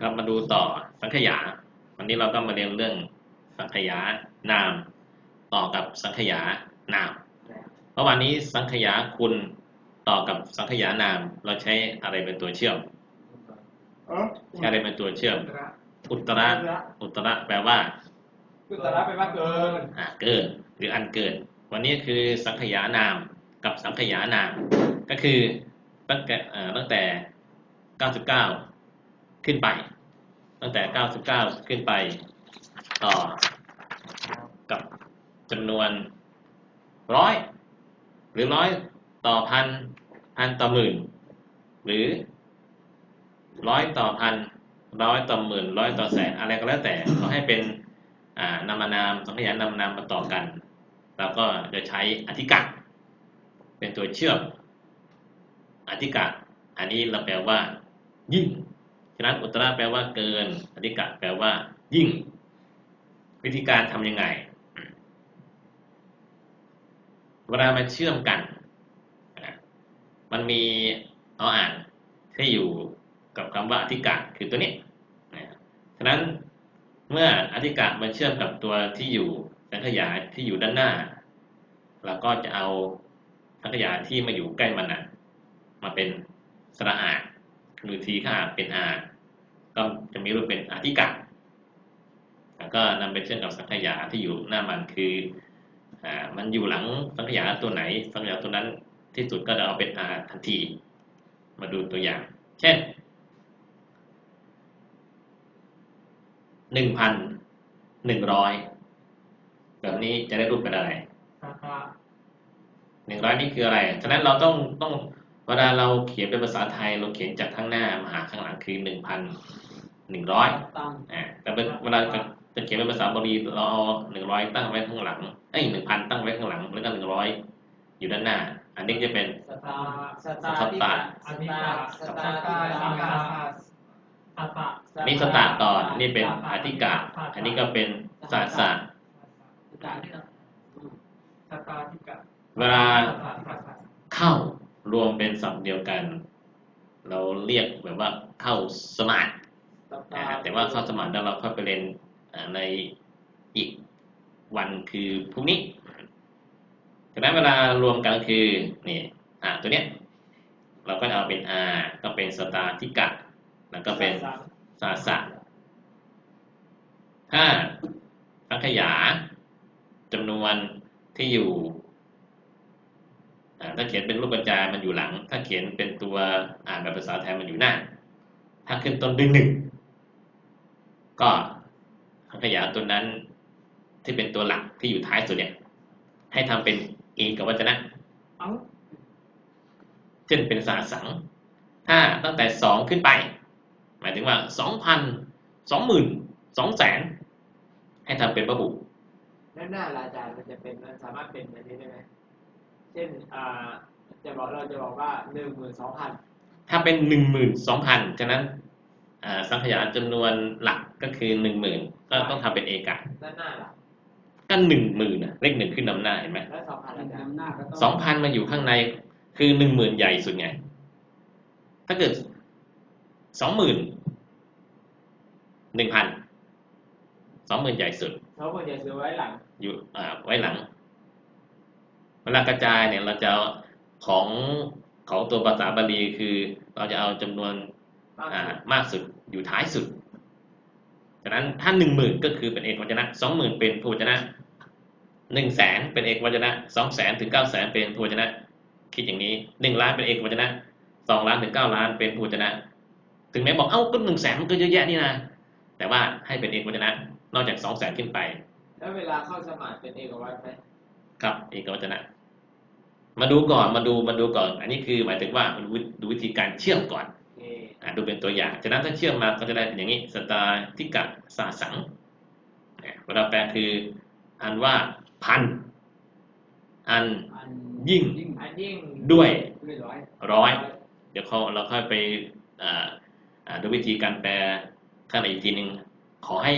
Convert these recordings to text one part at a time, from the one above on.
ครับมาดูต่อสังขยา วันนี้เราก็มาเรียนเรื่องสังขยานาม ต่อกับสังขยานามเพราะวันนี้สังขยาคุณต่อกับสังขยานาม เราใช้อะไรเป็นตัวเชื่อมเออใช้อะไรเป็นตัวเชื่อมอุตระอุตระอุตระแปลว่าอุตระแปลว่าเกินอ่าเกินหรืออันเกิน วันนี้คือสังขยานามกับสังขยานาม ก็คือตั้งแต่เอ่อตั้งแต่ 99 ขึ้นไป ตั้งแต่ 99 ขึ้นไปต่อกับจำนวนร้อยหรือร้อยต่อพันพันต่อหมื่น หรือร้อยต่อพันร้อยต่อหมื่นร้อยต่อแสนอะไรก็แล้วแต่เขาให้เป็นนามนามสังขยานามนามมาต่อกันแล้วก็จะใช้อธิกะเป็นตัวเชื่อมอธิกะ อันนี้เราแปลว่า ยิ่ง ฉะนั้นอุตระแปลว่าเกินอธิกะแปลว่า ยิ่ง วิธีการทำยังไง เวลามาเชื่อมกัน มันมีเอาอ่านที่อยู่กับคำว่าอธิกะคือตัวนี้ฉะนั้นเมื่ออธิกะมันเชื่อมกับตัวที่อยู่สังขยาที่อยู่ด้านหน้าเราก็จะเอาสังขยาที่มาอยู่ใกล้มันนะมาเป็นสระอา หรือทีข้าเป็นอาก็จะมีรูปเป็นอธิกะแล้วก็นำไปเชื่อมกับสังขยาที่อยู่หน้ามันคืออ่ามันอยู่หลังสังขยาตัวไหน สังขยาตัวนั้นที่สุดก็จะเอาเป็นอาทันที มาดูตัวอย่าง เช่นหนึ่งพันหนึ่งร้อยแบบนี้จะได้รูปเป็นอะไรสัตระหนึ่งร้อยนี่คืออะไร ฉะนั้นเราต้องต้อง เวลาเราเขียนเป็นภาษาไทยเราเขียนจากข้างหน้ามาหาข้างหลังคือหนึ่งพันหนึ่งร้อยตั้งอ่าแต่เป็นเวลาจะจะเขียนเป็นภาษาบาลีเราเอาหนึ่งร้อยตั้งไว้ข้างหลังเอ้ยหนึ่งพันตั้งไว้ข้างหลังแล้วก็หนึ่งร้อยอยู่ด้านหน้า อันนี้จะเป็นสตาสสตาอธิกะสตาสตาสังกาสตะนี่สตาก่อนนี่เป็นอธิกะอันนี้ก็เป็นศาสสะสตาที่กะสตาที่กะเวลาสตาสตาเข้า รวมเป็นศัพท์เดียวกัน เราเรียกแบบว่าเข้าสมาธิสอ่าตาแต่ว่าเข้าสมาธิแล้วเราค่อยไปเรียนอ่าในอีกวันคือพรุ่งนี้ฉะนั้นเวลารวมกันคือนี่อ่าตัวเนี้ยเราก็จะเอาเป็น R ก็เป็นสตาธิกะ แล้วก็เป็นสาสะถ้าสังขยาจำนวนที่อยู่อ่า ถ้าเขียนเป็นรูปกระจายมันอยู่หลัง ถ้าเขียนเป็นตัวอ่านแบบภาษาไทยมันอยู่หน้า ถ้าขึ้นต้นด้วยหนึ่งก็ขยาตัวนั้นที่เป็นตัวหลักที่อยู่ท้ายสุดเนี่ย ให้ทำเป็นเอกวัจนะเอ้าเช่นเป็นสาสัง ถ้าตั้งแต่สองขึ้นไป หมายถึงว่าสองพันสองหมื่นสองแสนให้ทำเป็นพระบุด้านหน้าอาจารย์มันจะเป็นสามารถเป็นแบบนี้ได้ไหม ช่นอ่าจะบอกเราจะบอกว่าหนึ่งหมื่นสองพันถ้าเป็นหนึ่งหมื่นสองพันฉะนั้นอ่าสังขยาจำนวนหลักก็คือหนึ่งหมื่นก็ต้องทำเป็นเอกะด้านหน้าล่ะก็หนึ่งหมื่นเลขหนึ่งขึ้นนำหน้าเห็นไหมแล้วสองพันอาจารย์นำหน้าก็ต้องสองพันมาอยู่ข้างในคือหนึ่งหมื่นใหญ่สุดไง ถ้าเกิดสองหมื่นหนึ่งพันสองหมื่นใหญ่สุดเขาควรจะซื้อไว้หลัง อยู่อ่าไว้หลัง เวลากระจายเนี่ยเราจะเอาของของตัวภาษาบาลีคือ เราจะเอาจำนวนมากอ่าสุดมากสุดอยู่ท้ายสุดฉะนั้นถ้าหนึ่งหมื่นก็คือเป็นเอกวัจนะสองหมื่นเป็นพหุวจนะหนึ่งแสนเป็นเอกวัจนะสองแสนถึงเก้าแสนเป็นพหุวจนะ คิดอย่างนี้หนึ่งล้านเป็นเอกวัจนะสองล้านถึงเก้าล้านเป็นพหุวจนะ ถึงแม้บอกเอ้าก็หนึ่งแสนมันก็เยอะแยะนี่นะแต่ว่าให้เป็นเอกวัจนะ นอกจากสองแสนขึ้นไป แล้วเวลาเข้าสมัครเป็นเอกวัตรไหมครับ เอกวัจนะ มาดูก่อนมาดูมาดูก่อน อันนี้คือหมายถึงว่าดูดูวิธีการเชื่อมก่อนโอเคอะดูเป็นตัวอย่างฉะนั้นถ้าเชื่อมมาก็จะได้เป็นอย่างนี้สตาธิกะสาสังเวลาแปลคืออันว่าพันอันยิ่งด้วยร้อยเดี๋ยวเขาเราค่อยไปดูวิธีการแปลข้างในอีกทีหนึ่งขอให้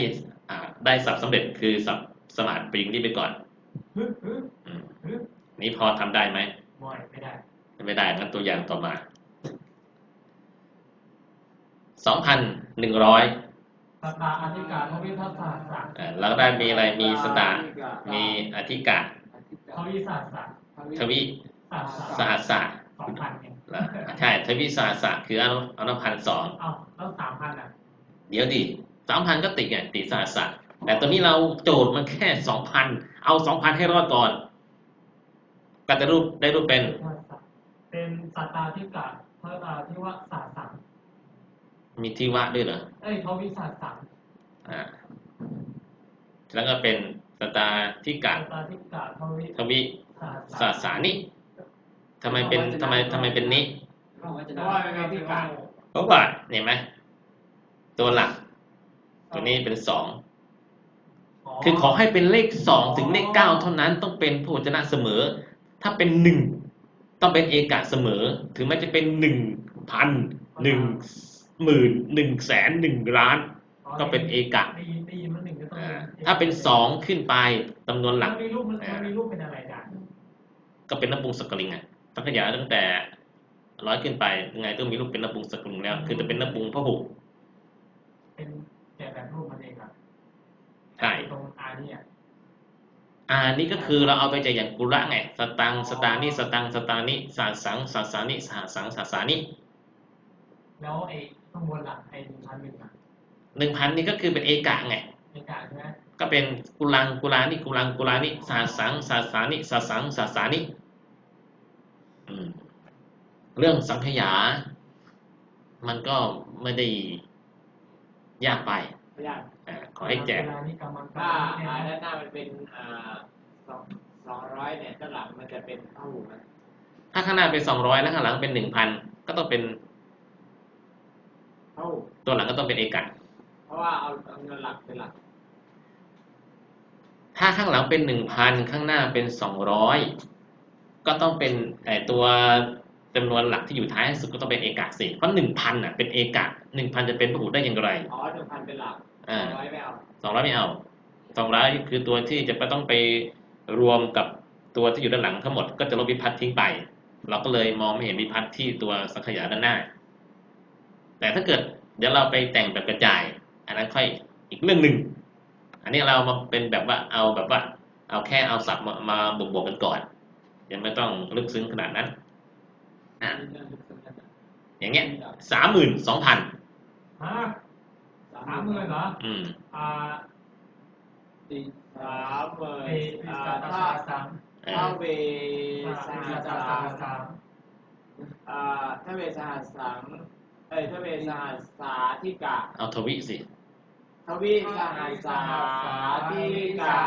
ได้สับสำเร็จคือสับสมาธิปริงนี้ไปก่อน นี่พอทำได้ไหมมอยไม่ได้ ไม่ได้งั้นตัวอย่างต่อมาสองพันหนึ่งร้อยสตาอธิการทวิทัศน์ศาสตร์แล้วก็ได้มีอะไรมีสตาร์มีอธิกาทวิศาสตร์ศาสตร์ทวิศาสตร์สหัสสะสองพันเองแล้วใช่ทวิสหัสสะคืออนุอนุพันธ์สองเอ้าแล้วสามพันอะ เดี๋ยวดิสามพันก็ติดไงติดสหัสสะแต่ตอนนี้เราโจทย์มันแค่สองพันเอาสองพันให้รอดก่อน ก็จะรูปได้รูปเป็น เป็นสตาธิกาเท่าตาที่ว่าศาสตร์สามมีที่วะด้วยเหรอเอ้ยทวิศาสตร์สามอ่าแล้วก็เป็นสตาที่กะสตาธิกาทวิทวิศาสตร์สาสานิทำไมเป็นทำไมทำไมเป็นนิเพราะว่ามันเป็นที่กลางเพราะว่าเห็นไหมตัวหลัก ตัวนี้เป็นสองคือขอให้เป็นเลขสองถึงเลขเก้าเท่านั้นต้องเป็นพหวจนะเสมอ ถ้าเป็นหนึ่งต้องเป็นเอกะเสมอ ถึงแม้จะเป็นหนึ่งพันหนึ่งหมื่นหนึ่งแสนหนึ่งล้าน ก็เป็นเอกะตีตีมันหนึ่งก็ต้องอ่าถ้าเป็นสองขึ้นไปจำนวนหลักมันมีรูปมันมันมีรูปเป็นอะไรจ้ะก็เป็นนบุงสกลิงอะต้องขยายตั้งแต่ร้อยขึ้นไปยังไงต้องมีรูปเป็นนบุงสกลิงแล้ว คือจะเป็นนบุงพหุเป็นแต่แบบรูปมันเองอะใช่ตรงอาเนี่ย อ่านี่ก็คือเราเอาไปจากอย่างกุระไงสตังสตานิสตังสตานิสาสังสาสานิสหสังสาสานิแล้วไอ้ข้างบนหลักไอ้หนึ่งพันหนึ่งอะหนึ่งพันนี่ก็คือเป็นเอกะไงในกาใช่ไหมก็เป็นกุลังกุลานิกุลังกุลานิสาสังสาสานิสาสังสาสานิอืมเรื่องสังขยา มันก็ไม่ได้ยากไปไม่ยากอ่า ขอให้แจกเวลานี่กำลังถ้าเนี่ยอ่านะด้านหน้ามันเป็นอ่าสองสองร้อยเนี่ยด้านหลังมันจะเป็นเท่าหูไหมถ้าข้างหน้าเป็นสองร้อยแล้วข้างหลังเป็นหนึ่งพันก็ต้องเป็นเท่าหูตัวหลังก็ต้องเป็นเอกะเพราะว่าเอาเอาเงินหลักเป็นหลัก ถ้าข้างหลังเป็นหนึ่งพันข้างหน้าเป็นสองร้อยก็ต้องเป็นไอตัวจำนวนหลักที่อยู่ท้ายสุดก็ต้องเป็นเอกะสิเพราะหนึ่งพันอะเป็นเอกะหนึ่งพันจะเป็นพหุได้อย่างไร อ๋อหนึ่งพันเป็นหลักส อ่าองร้อยไม่เอาสองร้อยไม่เอาสองร้อยคือตัวที่จะต้องไปรวมกับตัวที่อยู่ด้านหลังทั้งหมดก็จะลบวิพัฒน์ทิ้งไป เราก็เลยมองไม่เห็นวิพัฒน์ที่ตัวสังขยาด้านหน้า แต่ถ้าเกิดเดี๋ยวเราไปแต่งแบบกระจาย อันนั้นค่อยอีกเรื่องหนึ่งอันนี้เรามาเป็นแบบว่าเอาแบบว่าเอาแค่เอาศัพท์มามาบวกบวกๆกันก่อน ยังไม่ต้องลึกซึ้งขนาดนั้นอะอย่างเงี้ยสามหมื่นสองพันฮะ สามหมื่นเหรออืมอ่าสี่สามหมื่นเออ่าสามถ้าสามเอถ้าอเวสสามหัสสามสามสามอ่าถ้าเวสหัสสังเอ้ยถ้าเวสหัสสาธิกะเอาทวิสิทวิสหัสสาธิกะ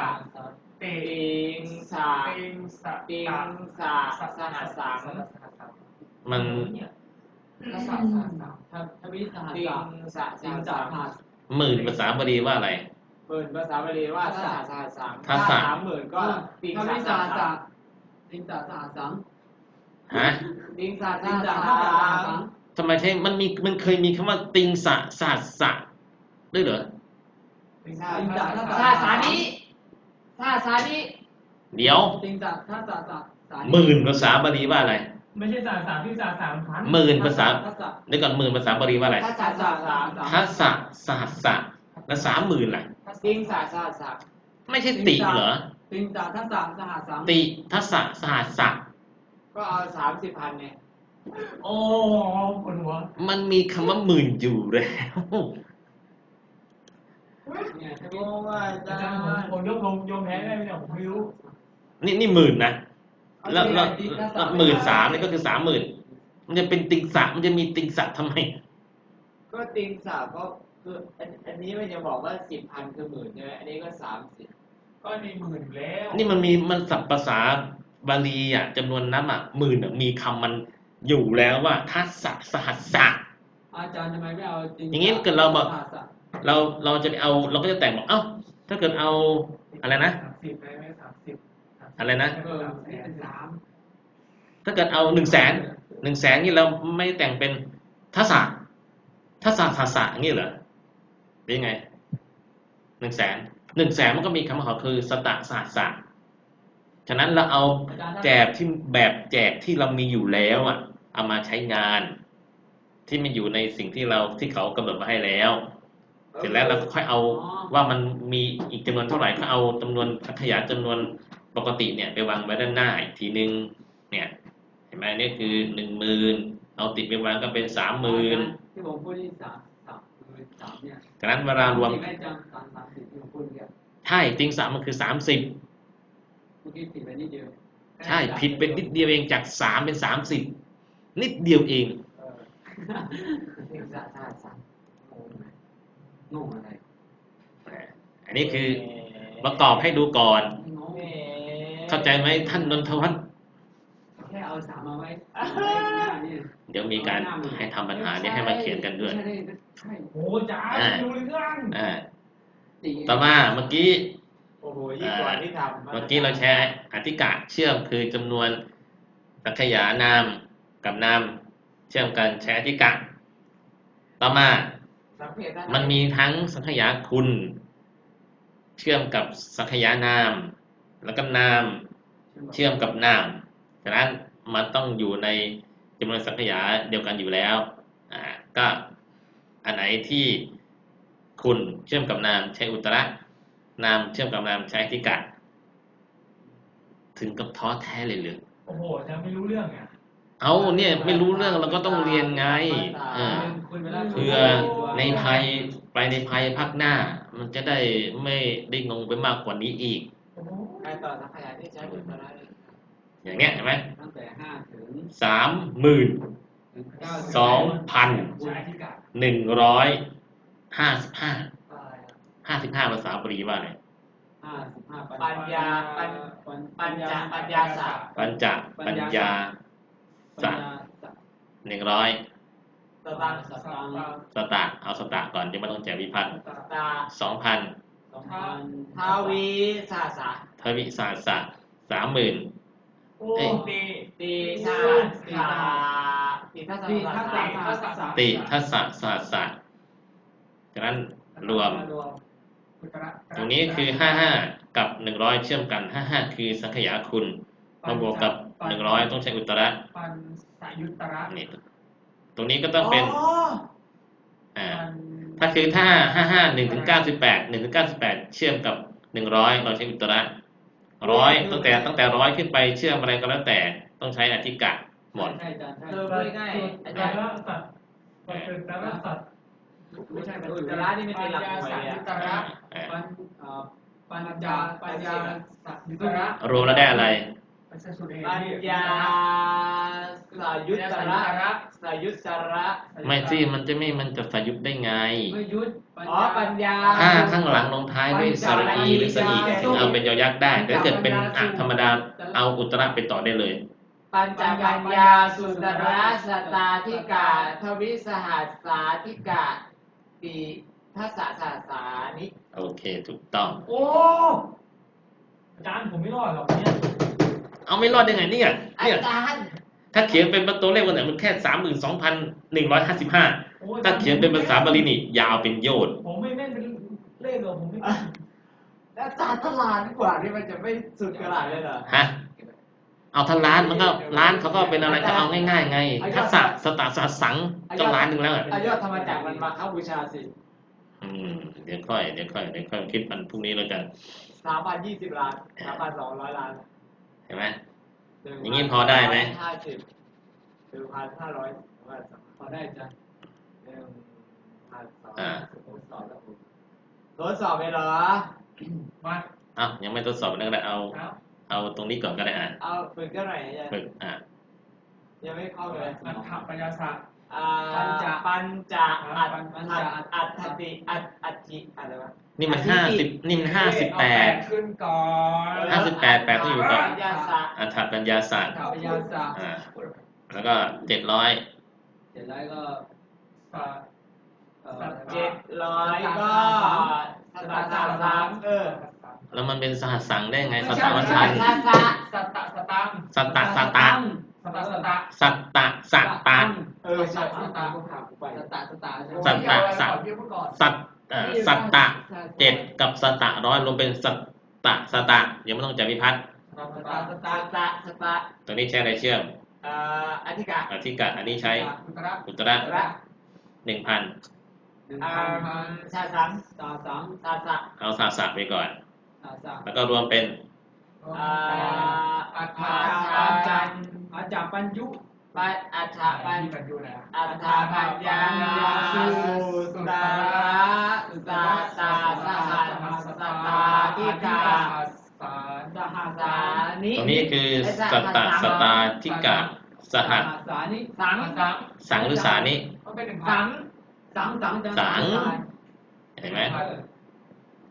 เตติงสาติงสะติงสาสหัสสังมันสะสะสะทท วิสหัสติสะงสะจิงสจัหักสหัสัสงหมื่นภาษาบาลีว่าอะไรหมื่นภาษาบาลีว่าสหัสสหัสสังทัถ้าสสะสามหมื่นก็ติงทสะวิสสหัหัสสสัสะงจิงจักสหัสสังฮะติงสะจิสงจักหัหัสสสัสังงทำไมใช่มันมีมันเคยมีคำว่าติงสะสะสะด้วยเหรอจิงจักหัสสหัสสานิสหัสสานิเดี๋ยวจิงจักทัสสะสะสาหมื่นภาษาบาลีว่าอะไร ไม่ใช่สามสามที่สามสามพันหมื่นภาษาทัสสะเดี๋ยวก่อนหมื่นภาษาบาลีว่าอะไรทัสสะสะสามทัสสะสหัสสะแล้วสามหมื่นล่ะติงสะสหัสสังไม่ใช่ติเหรอจิงจักทัสสะสหัสสังติทัสสะสหัสสะก็เอาสามสิบพันไงโอ้ปวดหัวมันมีคำว่าหมื่นอยู่แล้วเนี่ยทวิโอ้ยอาจ้าจารย์ผมผมยกลงยกแพ้ได้ไหมเนี่ยผมไม่รู้นี่นี่หมื่นนะ แล้วแล้วแล้วหมื่นสามนี่ก็คือสามหมื่นมันจะเป็นติงสะมันจะมีติงสะทำไม ก็ติงสะก็คืออันอันนี้มันจะบอกว่าสิบพันคือหมื่นใช่ไหมอันนี้ก็สามสิบก็ในหมื่นอยู่แล้ว นี่มันมีมันศัพท์ภาษาบาลีอะจำนวนนับอะหมื่นอะมีคำมันอยู่แล้วว่าทัสสะสหัสสะอาจารย์ทำไมไม่เอาจิงอย่างงี้เกิดเราบอกสหัสสะเราเราจะไปเอาเราก็จะแต่งบอกเอ้าถ้าเกิดเอาอะไรนะ อะไรนะเออนี่เป็นสามถ้าเกิดเอาหนึ่งแสนหนึ่งแสนนี่เราไม่แต่งเป็นทัสสะทัสสะทัสสะอย่างนี้เหรอหรือยังไงหนึ่งแสนหนึ่งแสนมันก็มีคำว่าเขาคือสตะสหัสสะฉะนั้นเราเอาอาจารย์แจกที่แบบแจกที่เรามีอยู่แล้วอะเอามาใช้งาน ที่มันอยู่ในสิ่งที่เราที่เขากำหนดมาให้แล้ว เสร็จแล้วเราก็ค่อยเอาว่ามันมีอีกจำนวนเท่าไหร่ก็เอาจำนวนสังขยาจำนวน ปกติเนี่ยไปวางไว้ด้านหน้าอีกทีนึงเนี่ยเห็นไหมนี่คือหนึ่งหมื่นเอาติดไปวางก็เป็นสามหมื่นที่ผมพูดที่สามสามคือสามเนี่ยฉะนั้นเวลารวมจงไม่จำสามสามสิบที่ผมพูดเนี่ยใช่จริงสามมันคือสามสิบเมื่อกี้ผิดไปนิดเดียวใช่ผิดเป็นนิดเดียวเองจากสามเป็นสามสิบนิดเดียวเองเออหนึ่งสามสามสามงงอะไรอันนี้คือประกอบให้ดูก่อนงง เข้าใจไหมท่านนนทวัฒน์แค่เอาสามมาไว้ไว้ข้างหน้านี่เดี๋ยวมีการให้ทำปัญหาเนี้ให้มาเขียนกันด้วยใช่ใช่โอ้จ้าไม่รู้เรื่องอ่าตีต่อมาเมื่อกี้โอ้โหยิ่งกว่าที่ทำเมื่อกี้เราใช้อธิกะเชื่อมคือจำนวนสังขยานามกับนามเชื่อมกันใช้อธิกะ ต่อมาสังเกตได้มันมีทั้งสังขยาคุณ เชื่อมกับสังขยานาม แล้วก็นามเชื่อมกับนามฉะนั้นมันต้องอยู่ในจำนวนสังขยาเดียวกันอยู่แล้วอ่าก็อันไหนที่คุณเชื่อมกับนามใช้อุตระนามเชื่อมกับนามใช้อธิกะถึงกับท้อแท้เลยหรือโอ้โหจะไม่รู้เรื่องอะเอาเนี่ยไม่รู้เรื่องเราก็ต้องเรียนไงเออคุยไปแล้วเพื่อในภัยไปในภัยพักหน้า มันจะได้ไม่ได้งงไปมากกว่านี้อีกโอ้โห ใครต่อสังขยาที่ใช้อุตระเนี่ยอย่างเงี้ยเห็นไหมตั้งแต่ห้าถึงสามหมื่นถึงเก้าสองพันใช้อธิกะหนึ่งร้อยห้าสิบห้าอะไรอะห้าสิบห้าภาษาบาลีว่าไงห้าสิบห้าปัญญาปัญปัญญาปัญญาศาสตร์ปัญจปัญญาปัญญาหนึ่งร้อยสตางค์สตางค์สตะเอาสตะก่อนจะไม่ต้องแจกวิพัฒน์สตาสองพันสองพันทาวีสาสะ ทวิศาสะสามหมื่นโอ้เอ้ยตีตีชาสาตีทัศตีนทัศศาน์สตร์ทัศน์สามติทัสสะสาสะฉะนั้นรวมอุตระตรงนี้คือห้าห้ากับหนึ่งร้อยเชื่อมกันห้าห้าคือสังขยาคุณมาบวกกับหนึ่งร้อยต้องใช้อุตระปันสายุตระนี่ตรงนี้ก็ต้องเป็นอ๋ออ่าปันถ้าคือถ้าห้าห้าหนึ่งถึงเก้าสิบแปดหนึ่งถึงเก้าสิบแปดเชื่อมกับหนึ่งร้อยเราใช้อุตระ ร้อยตั้งแต่ตั้งแต่ร้อยขึ้นไปเชื่อมอะไรก็แล้วแต่ต้องใช้อธิกะหมดใช่อาจารย์ใช่เออพูดง่ายๆอาแต่จารย์ละสัตว์ปันเป็นแต่ละสัตว์ไม่ใช่อุตระนี่ไม่เป็นหลักหน่วยปัญเลยญาอะสายุตระอ่าปัญอ่าปัญญาปัญญาสายุตระรวมแล้วได้อะไร ไม่ใช่สุดเองปัญญาสายุตระสายุตระไม่สิมันจะไม่มันจะสายุบได้ไงไม่ยุดอ๋อปัญญาถ้าข้างหลังลงท้ายด้วยสระอีหรือสระอีถึงเอาเป็นยอยักษ์ได้แต่ถ้าเกิดเป็นอะธรรมดาเอาอุตระไปต่อได้เลยปัญจปัญญาสุตระสตาธิกาทวิสหัสสาธิกาปีทัสสะสาสานิโอเคถูกต้อง โอ้อาจารย์ผมไม่รอดหรอกเนี่ย เอาไม่รอดได้ไงเนี่ยอาเนี่ยจารย์ถ้าเขียนเป็นตัวเลขวันไหนมันแค่สามหมื่นสองพันหนึ่งร้อยห้าสิบห้าโอ้ถ้าเขียนเป็นภาษาบาลีนี่ยาวเป็นโยชน์ผมไม่แม่นเป็นเลขหรอกผมไม่แม่นอาจารย์ตลาดกว่านี่มันจะไม่สุดกระดาษเลยเหรอฮะเอาถ้าล้านมันก็ล้านเขาก็เป็นอะไรก็เอาง่ายๆไงทักษะสตาสะสังก็ล้านหนึ่งแล้วอะอายอดธรรมจักรมันมาเข้าบูชาสิอืมเดี๋ยวค่อยเดี๋ยวค่อยเดี๋ยวค่อยคิดมันพรุ่งนี้แล้วกันสามพันยี่สิบล้านสามพันสองร้อยล้านเห็นไหมอย่างนี้พอได้ไหมห้าสิบหนึ่งพันห้าร้อยว่าสองพอได้อาจารย์หนึ่งพันสองอ่าทดสอบแล้วผมทดสอบไปเหรอมาอ้าวยังไม่ทดสอบนะก็ได้เอาครับเอาตรงนี้ก่อนก็ได้อะเอาฝึกเท่าไหร่อาจารย์ฝึกอะยังไม่เข้าเลยมันขับปัญญาศาสตร์อ่า ปัญจปัญจอัตปัญจอัตอัตติอัตอัตติอะไรวะนี่มันห้าสิบนี่มันห้าสิบแปดเอาขึ้นก่อนห้าสิบแปดแปดที่อยู่ก่อนปัญญาศาสตร์อัฏฐปัญญาศาสตร์ถาปัญญาศาสตร์อ่าแล้วก็เจ็ดร้อยเสร็จแล้วก็สัตว์เอ่อเจ็ดร้อยก็สตาร์ทสามเออแล้วมันเป็นสหัสสังได้ไงสไม่ตาใช่วัไม่ฏใช่ชันซาซาสัตตะสตังค์สัตตะสัตตะ สตะสตะสัตตะสัตตะเออใช่สตาร์กูถามกูไปสตาร์สตาร์ใช่ไหมสัตตะสัตเดี๋ยวก่อนสัตเอ่อสัตตะเจ็ดกับสตะร้อยรวมเป็นสัตตะสตะยังไม่ต้องจับวิพัฒน์สตะสสตะตาร์สตาร์สตาร์ตัวนี้ใช้อะไรเชื่อมเอ่ออธิกะอธิกะอันนี้ใช้อุตระอุตระระหนึ่งพันหนึ่งอ่าพันชาสังสาสังชาสะเอาสาสะไปก่อนสาสังแล้วก็รวมเป็นอ่าอัฏมาฐาชาปัญจัจันน อาจารปัญยุปัญอัฏฐปัญที่มันอยู่ไหนะอัฏฐปัญญาสุตระตาตาสหัสสตาธิกาสาสหสานิตรงนี้คือสตตสตาธิกะสหัสสานิสังสังสังหรือสานิสังสังสังสังเห็นไหม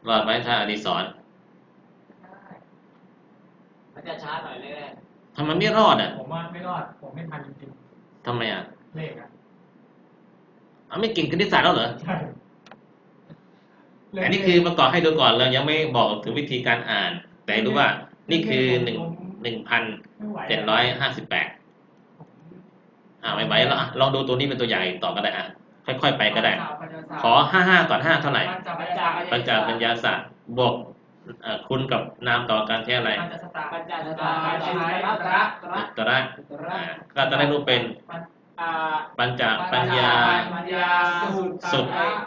รอดไหมถ้าอดีศรมันจะช้าหน่อยเลยำไมไม่รอดอะ ผมว่าไม่รอด ผมไม่ทันจริงทำไมอะ ๆเลขอะเอาไม่เก่งคณิตศาสตร์แล้วเหรอ ใช่อันนี้คือประกอบให้ดูก่อนเรายังไม่บอกถึงวิธีการอ่าน แต่ให้รู้ว่านี่คือหนึ่งหนึ่งพันไม่ไหวเจ็ดร้อยห้าสิบแปดอ่าไม่ไหวแล้วอะลองดูตัวนี้เป็นตัวอย่างต่อก็ได้อะค่อย ๆ ไปก็ได้ ขอห้าห้าก่อนห้าเท่าไหร่ ปัญจปัปัญญจจาปัญจปัญญาศาสตร์บวกเอ่อ คุณกับนามต่อการใช้อะไรปัญจสตาปัญจสตาใช้รัตระตระอุตระอุตาระก็จะได้รูปเป็นอ่าปัญจปัญญาปัญญาสุสุ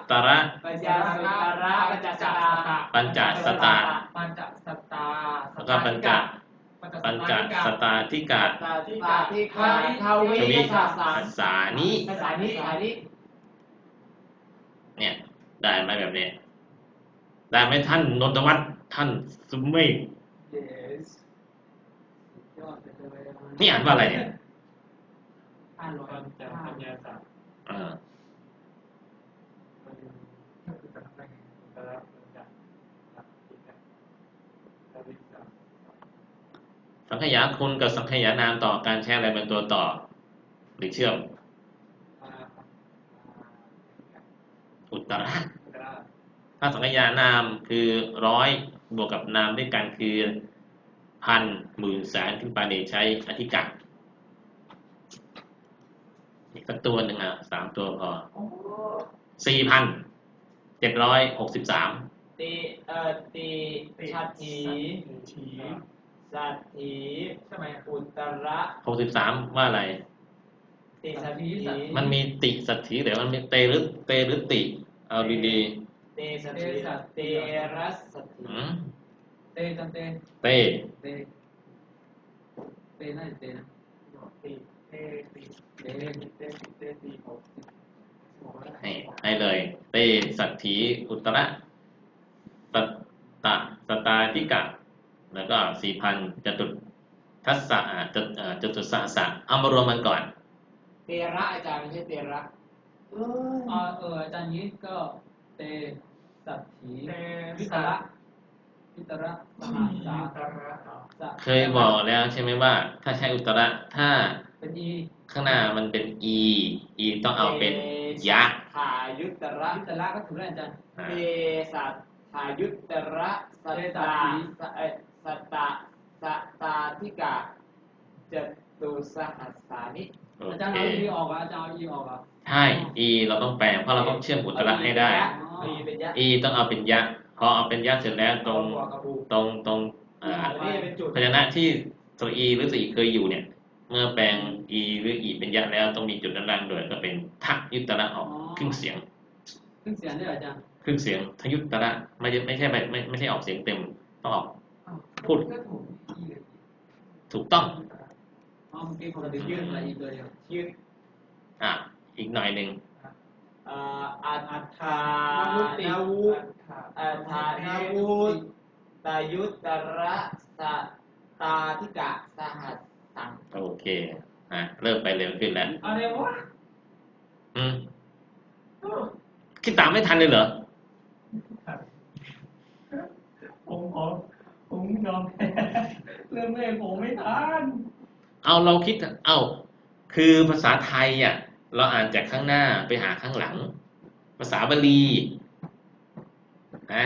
ตระปัญญาสุตระปัญจสตาปัญจสตาปัญจสตาแล้วก็ปัญจปัญจสตาธิกะตาที่ตาที่ขาทวิทวิสาสานิภาษานี้ภาษานี้เนี่ยได้ไหมแบบนี้ได้ไหมท่านนนทวัฒน์ ท่านสุเมฆ yes ยอดไปเลยนี่อ่านว่าอะไรเนี่ยอ่านร้อยปัญจปัญญาศาสตร์เออมันก็คือการทำงานแต่ละปัญจสตาธิกะทวิสาสังขยาคุณกับสังขยานามต่อการใช้อะไรเป็นตัวต่อ หรือเชื่อมอ่าอุตระอุตระถ้าสังขยานามคือร้อย บวกกับนามด้วยกันคือพันหมื่นแสนขึ้นไปเนี่ยใช้อธิกะอีกสักตัวหนึ่งอะสามตัวพอสี่พันเจ็ดร้อยหกสิบสามตีเอ่อตีชัตถีถีสัตถีใช่ไหมอะอุตระหกสิบสามว่าอะไรตีสัตถีมันมีติสัตถีเดี๋ยวมันมีเตหรือเตหรือติ เอาดีเตสัตถีเตรัสสัตๆถีอืม เตจันเตเตเตเตนั่นเตนะตีเตตีเตเตตีเตตีหกหกแล้วให้ให้เลย เตสัตถีอุตระสัตตะสตาธิกะ แล้วก็สี่พันจตุทัสสะอ่าจตุเอ่อจตุสหสะเอามารวมมันก่อน เตระอาจารย์ไม่ใช่เตระอ่าเอออาจารย์นี้ก็เตสัตถีเตวิตระวิตระสหัสสาตระอ๋อสะ เคยบอกแล้วใช่ไหมว่า ถ้าใช้อุตระถ้าเป็นอีข้างหน้ามันเป็น e e ต้องเอาเป็นยะทายุตระวิตระก็ถูกแล้วอาจารย์อ่าเตสัตทายุตระสัตตาเอ่อสัตตาสัตตาธิกะจตุสหัสสานิโออาจารย์เคเอาอีออกอะอาจารย์เอาอีออกอะใช่ e เราต้องแปลงเพราะเราต้องเชื่อมอุตระให้ได้มีเป็นยะ e ต้องเอาเป็นยะ พอเอาเป็นยะเสร็จแล้วตรงบวกกับบูตรงตรงอ่าอันนี้เป็นจุดพยัญชนะที่ตัว e หรือตัว e เคยอยู่เนี่ย เมื่อแปลง e หรือ e เป็นยะแล้วต้องมีจุดด้านล่างด้วยก็เป็นทักยุตระออกครึ่งเสียงขึ้นเสียงด้วยเหรออาจารย์ครึ่งเสียงทยุตระไม่ใช่ไม่ใช่ไม่ไม่ไม่ใช่ออกเสียงเต็มต้องออกพูดก็ถูกอีถูกต้องอ๋อเมื่อกี้ผมไปยื่นอะไรอีกเลยอะยืดอะอีกหน่อยหนึ่งเอ่ออัฏฐานาวุตินาวุอัฏฐานาวุตตายุตระสะตาธิกะสหัสสังโอเคอะเริ่มไปเร็วขึ้นแล้วอะไรวะอืมคิดตามไม่ทันเลยเหรอผมขอผมยอมแพ้เรื่องเลขผมไม่ทัน เอาเราคิดเอาคือภาษาไทยอะ เราอ่านจากข้างหน้าไปหาข้างหลัง ภาษาบาลีนะ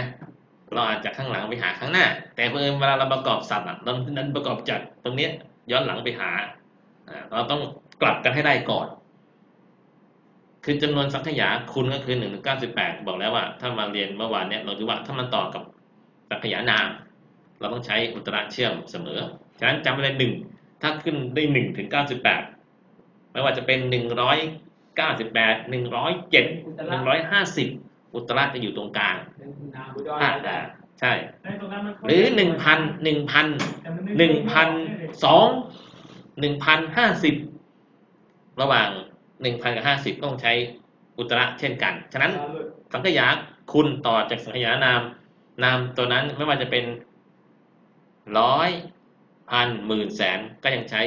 เราอ่านจากข้างหลังไปหาข้างหน้า แต่เพื่อเวลาเราประกอบศัพท์อะเรานั้นประกอบจากตรงเนี้ยย้อนหลังไปหาเราต้องกลับกันให้ได้ก่อน คือจำนวนสังขยาคุณก็คือหนึ่งถึงเก้าสิบแปดบอกแล้วว่า ถ้ามาเรียนเมื่อวานเนี้ยเราดูว่าถ้ามันต่อกับสังขยานาม เราต้องใช้อุตระเชื่อมเสมอ ฉะนั้นจำไว้เลยหนึ่งถ้าขึ้นได้หนึ่งถึงเก้าสิบแปด ไม่ว่าจะเป็นหนึ่งร้อยเก้าสิบแปดหนึ่งร้อยเจ็ดหนึ่งร้อยห้าสิบอุตระจะอยู่ตรงกลางเป็นคุณน้อุดรอ่าอาจารย์ใช่ในตรงนั้นมันหรือหนึ่งพันหนึ่งพันแต่มัหนึ่งพันสองหนึ่งพันห้าสิบระหว่างหนึ่งพันกับห้าสิบต้องใช้อุตระเช่นกัน ฉะนั้นสังขยาคุณต่อจากสังขยานาม นามตัวนั้นไม่ว่าจะเป็นร้อยพันหมื่นแสนก็ยังใช้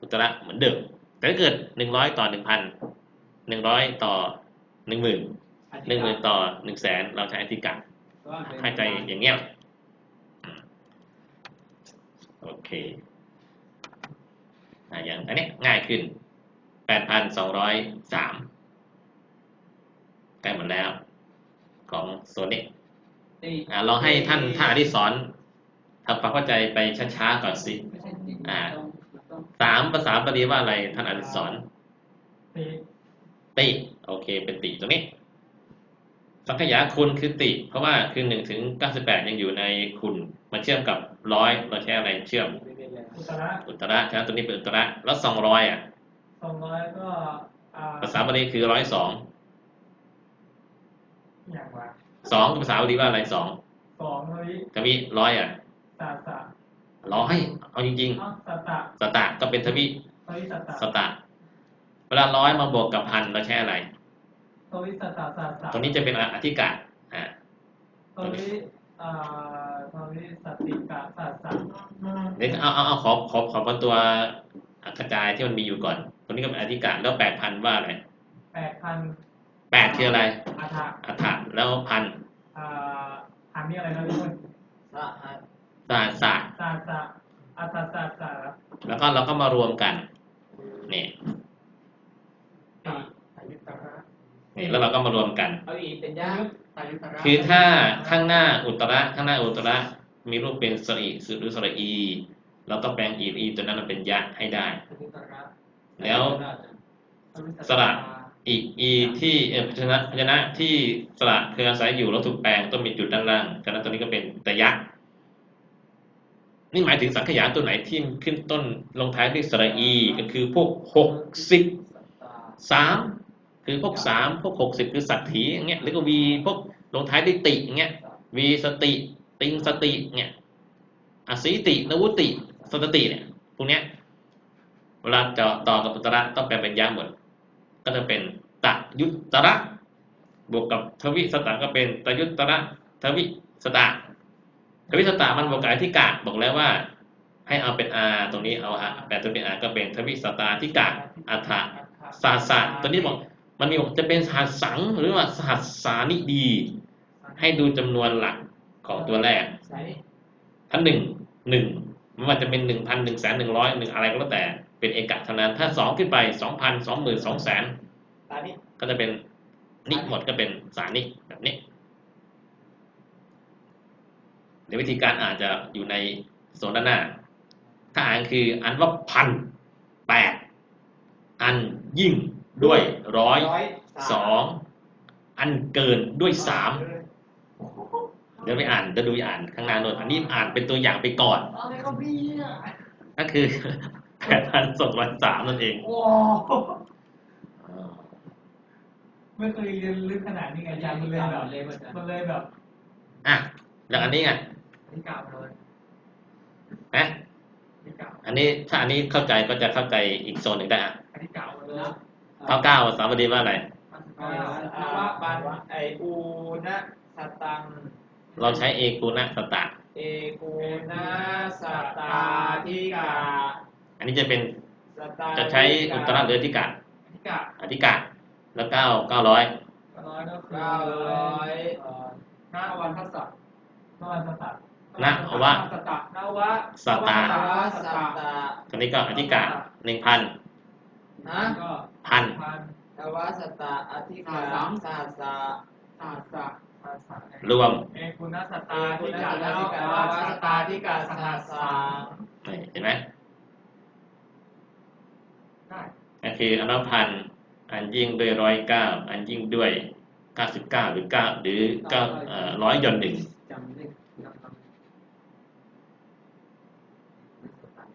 อุตระเหมือนเดิม แต่ถ้าเกิดหนึ่งร้อยต่อหนึ่งพันหนึ่งร้อยต่อหนึ่งหมื่นหนึ่งหมื่นต่อหนึ่งแสนเราใช้อธิกาว่าเป็นใจอย่างเงี้ยโอเคอย่างอันนี้ง่ายขึ้นแปดพันสองร้อยสามใกล้หมดแล้ว ของโซนนี้ตีอะลองให้ท่านท่านอดิสอนทำความเข้าใจไปช้าๆก่อนสิอ่า สามภาษาบาลีว่าอะไรท่านอดิสอนตีติโอเค เป็นติตรงนี้ สังขยาคุณคือติ เพราะว่าคือหนึ่งถึงเก้าสิบแปดยังอยู่ในคุณมาเชื่อมกับร้อยเราใช้อะไรเชื่อม อุตระอุตระใช่ไหมตัวนี้เป็นอุตระแล้วสองร้อยอะสองร้อยก็อ่าภาษาบาลีคือร้อยสองอย่างว่าสองภาษาบาลีว่าอะไรสองสองร้อยทวีร้อยอะสาสะ ร้อยเอาจริงเอ้าสตะๆสตะก็เป็นทวีทวิสตะสตะเวลาร้อยมาบวกกับพันเราใช้อะไรทวิสตะสาสะตัวนี้จะเป็นอธิกาศอ่าทวิอ่าทวิสติกะสาสะเดี๋ยวเอาเอาเอาขอขอขอเป็นตัวกระจายที่มันมีอยู่ก่อนตัวนี้ก็เป็นอธิกาศแล้วแปดพันว่าอะไรแปดพันแปดคืออะไรอาถะอัฏฐะแล้วพันอ่าอันนี้อะไรนะทุกคน สะหัสสาสะสาสะอัตตาสาสะแล้วก็เราก็มารวมกันนี่ติอายุตระนี่แล้วเราก็มารวมกันเอาอีกเป็นยากอายุตระคือถ้าข้างหน้าอุตระข้างหน้าอุตระมีรูปเป็นสระอิหรือสระอีเราต้องแปลงอีอีตัวนั้นมันเป็นยะให้ได้อายุตระแล้วทวิตสระอีอีที่เออพยัญชนะพยัญชนะที่สระคืออาศัยอยู่แล้วถูกแปลงต้องมีจุดด้านล่างฉะนั้นตัวนี้ก็เป็นตะยะ นี่หมายถึงสังขยาตัวไหนที่ขึ้นต้นลงท้ายด้วยสระอี ก็คือพวกหกสิบสามคือพวกสามพวกหกสิบคือสัตถีอย่างเงี้ยแล้วก็วีพวกลงท้ายด้วยติอย่างเงี้ยวีสติ ติงสติเนี่ยอสีตินวุติสตติเนี่ยพวกเนี้ยเวลาจะต่อกับอุตระต้องแปลเป็นยะหมด ก็จะเป็นตะยุตระบวกกับทวิสตะก็เป็นตะยุตระทวิสตะ ทวิสตะมันบวกกับอธิกะบอกแล้วว่า ให้เอาเป็นอาตรงนี้เอาอะแปลตัวเป็นอาก็เป็นทวิสตาธิกะอัฏฐะสาสะตัวนี้บอกมันมีบอกจะเป็นสหัสสังหรือว่าสหัสสานิดี ให้ดูจำนวนหลักของตัวแรกสายนี้ถ้าหนึ่งหนึ่งไม่ว่าจะเป็นหนึ่งพันหนึ่งแสนหนึ่งร้อยหนึ่งอะไรก็แล้วแต่เป็นเอกะเท่านั้น ถ้าสองขึ้นไปสองพันสองหมื่นสองแสนสายนี้ก็จะเป็นนิหมดก็เป็นสานิแบบนี้ เดี๋ยววิธีการอ่านจะอยู่ในโซนด้านหน้า ถ้าอ่านคืออันว่าพันแปดอันยิ่งด้วยร้อยร้อยสองอันเกินด้วยสามเดี๋ยวไปอ่านเดี๋ยวดูอ่านข้างหน้าโน้นอันนี้อ่านเป็นตัวอย่างไปก่อนอะไรก็พี่อะก็คือแปดพันสองร้อยสามนั่นเองโอ้ไม่เคยเรียนลึกขนาดนี้ไงอาจารย์มันเลยแบบเลยว่าจะมันเลยแบบอะอย่างอันนี้ไง ที่เก่าเลยนะที่เก่าอันนี้ถ้าอันนี้เข้าใจก็จะเข้าใจอีกโซนหนึ่งได้อะอันที่เก่าเลยเก้าเก้าภาษาบาลีว่าอะไรอ่าอ่าปันไออูนะสตัง เราใช้เอกูนะสตะเอกูนะสตาธิกา อันนี้จะเป็นสตาจะใช้อุตระหรืออธิกาที่เก่าอธิกาแล้วเก้าเก้าร้อยร้อยก็คือเก้าร้อยเอ่อหน้าวันทัศน์นวันสตัด นะวะสตัดนวะสตาสวะสตาตัวนี้ก็อธิกาหนึ่งพันฮะก็พันพันสวะสตาอธิกาสามสาสะสาสะสาสะรวมเอกุณสตาตาธิที่กากาแล้แล้ววสสวะวะสสตาตาธิที่กากาสสหัหัสสสาสามนี่เห็นไหมได้ก็คืออันละพันอันยิ่งด้วยร้อยเก้าอันยิ่งด้วยเก้าสิบเก้าหรือเก้าหรือเก้าเอ่อร้อยยนต์หนึ่ง จำได้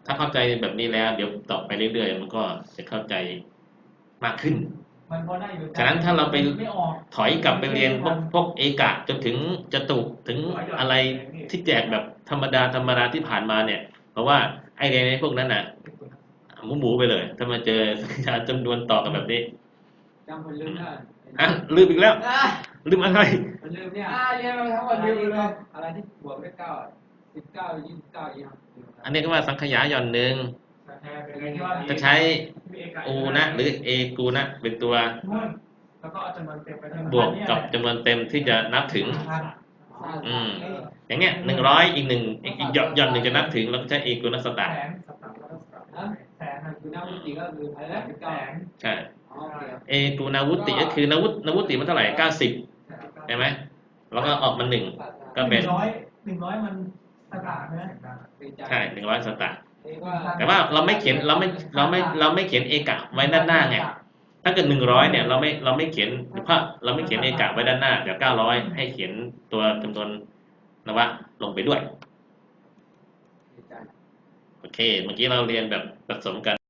ถ้าเข้าใจแบบนี้แล้ว เดี๋ยวต่อไปเรื่อยๆ มันก็จะเข้าใจมากขึ้นมันพอได้อยู่ฉะนั้นถ้าเราไปไม่ออกถอยกลับไปเรียนพวกพวกเอกะจนถึงจตุถึงอะไรที่แจกแบบธรรมดาธรรมดาที่ผ่านมาเนี่ย เพราะว่าไอเรียนในพวกนั้นน่ะหมูหมูๆไปเลย ถ้ามาเจอสัญญาณจำนวนต่อกันแบบนี้จำคนลืมได้อะลืมอีกแล้วอะลืมอะไรมันลืมเนี่ยอะเรียนมาทั้งหมอะดไรลืมที่เลยอะไรที่บวกด้วยเก้า สิบเก้ายี่สิบเก้ายี่สิบอันนี้ก็ว่าสังขยาหย่อนหนึ่งแทนเป็นอะไรที่ว่าจะใช้อูนะ หรือเอกูนะ เป็นตัวนู่นแล้วก็เอาจำนวนเต็มไปทั้งหมดบวกกับจำนวนเต็มที่จะนับถึงพันอืมอย่างเงี้ยหนึ่งร้อยอีกหนึ่งอีกอีกหย่อนหย่อนหนึ่งจะนับถึง แล้วก็ใช้เอกูนัสตาแสนสัปดาห์แล้วก็แสนนะคือนักวิจิก็คืออะไรนะสิบแสเก้านใช่อ๋อโอเคเอกูนาวุติก็คือนาวุตนาวุติมันเท่าไหร่เก้าสิบใช่ไหมแล้วก็ออกมาหนึ่งก็เป็นหนึ่งร้อยหนึ่งร้อยมัน สตาร์ทนะใช่หนึ่งร้อยสตางค์เรียกว่าแต่ว่าเราไม่เขียนเราไม่เราไม่เราไม่เขียนเอกะไว้ด้านหน้าไงถ้าเกิดหนึ่งร้อยเนี่ยเราไม่เราไม่เขียนเพราะเราไม่เขียนเอกะไว้ด้านหน้าเดี๋ยวเก้าร้อยให้เขียนตัวจำนวนนวะลงไปด้วยโอเค เมื่อกี้เราเรียนแบบผสมกัน